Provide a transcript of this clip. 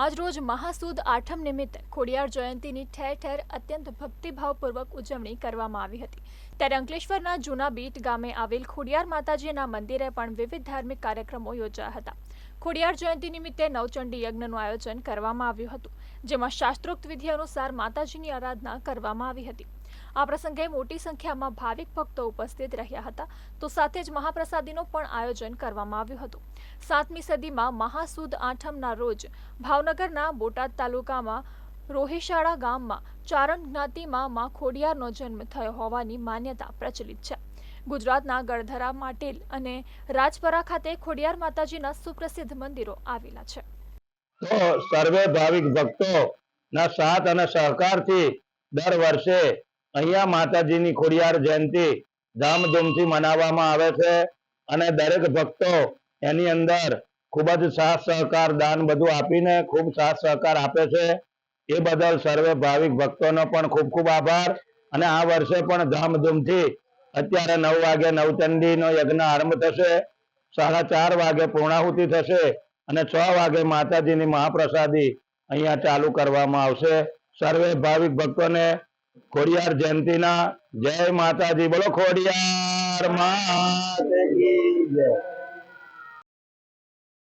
આજ રોજ મહાસુદ આઠમ નિમિત્તે ખોડિયાર જયંતીની ઠેર ઠેર અત્યંત ભક્તિભાવપૂર્વક ઉજવણી કરવામાં આવી હતી. ત્યારે અંકલેશ્વરના જૂના બીટ ગામે આવેલ ખોડિયાર માતાજીના મંદિરે પણ વિવિધ ધાર્મિક કાર્યક્રમો યોજાયા હતા. ખોડિયાર જયંતી નિમિત્તે નવચંડી યજ્ઞનું આયોજન કરવામાં આવ્યું હતું, જેમાં શાસ્ત્રોક્ત વિધિ અનુસાર માતાજીની આરાધના કરવામાં આવી હતી. આ પ્રસંગે મોટી સંખ્યામાં ભાવિક ભક્તો ઉપસ્થિત રહ્યા હતા, તો સાથે જ મહાપ્રસાદીનું પણ આયોજન કરવામાં આવ્યું હતું. સાતમી સદીમાં મહાસુદ આઠમના રોજ ભાવનગરના બોટાદ તાલુકામાં રોહિશાળા ગામમાં ચારણ જ્ઞાતિમાં માં ખોડિયારનો જન્મ થયો હોવાની માન્યતા પ્રચલિત છે. ગુજરાતના ગળધરા માટેલ અને રાજપરા ખાતે ખોડિયાર માતાજીના સુપ્રસિદ્ધ મંદિરો આવેલા છે. સર્વે ભાવિક ભક્તો ના સાથ અને સહકારથી દર વર્ષે અહીંયા માતાજીની ખોડિયાર જયંતિ ધામધૂમથી મનાવવામાં આવે છે અને દરેક ભક્તો એની અંદર ખૂબ જ સાથ સહકાર, દાન બધું આપીને ખૂબ સાથ સહકાર આપે છે. એ બદલ સર્વે ભાવિક ભક્તોનો પણ ખૂબ ખૂબ આભાર. અને આ વર્ષે પણ ધામધૂમથી અત્યારે નવ વાગે નવચંડીનો યજ્ઞ આરંભ થશે. સાડા ચાર વાગે પૂર્ણાહુતિ થશે અને છ વાગે માતાજીની મહાપ્રસાદી અહીંયા ચાલુ કરવામાં આવશે. સર્વે ભાવિક ભક્તોને ખોડિયાર જયંતિના જય માતાજી. બોલો ખોડિયાર માતાજી જય.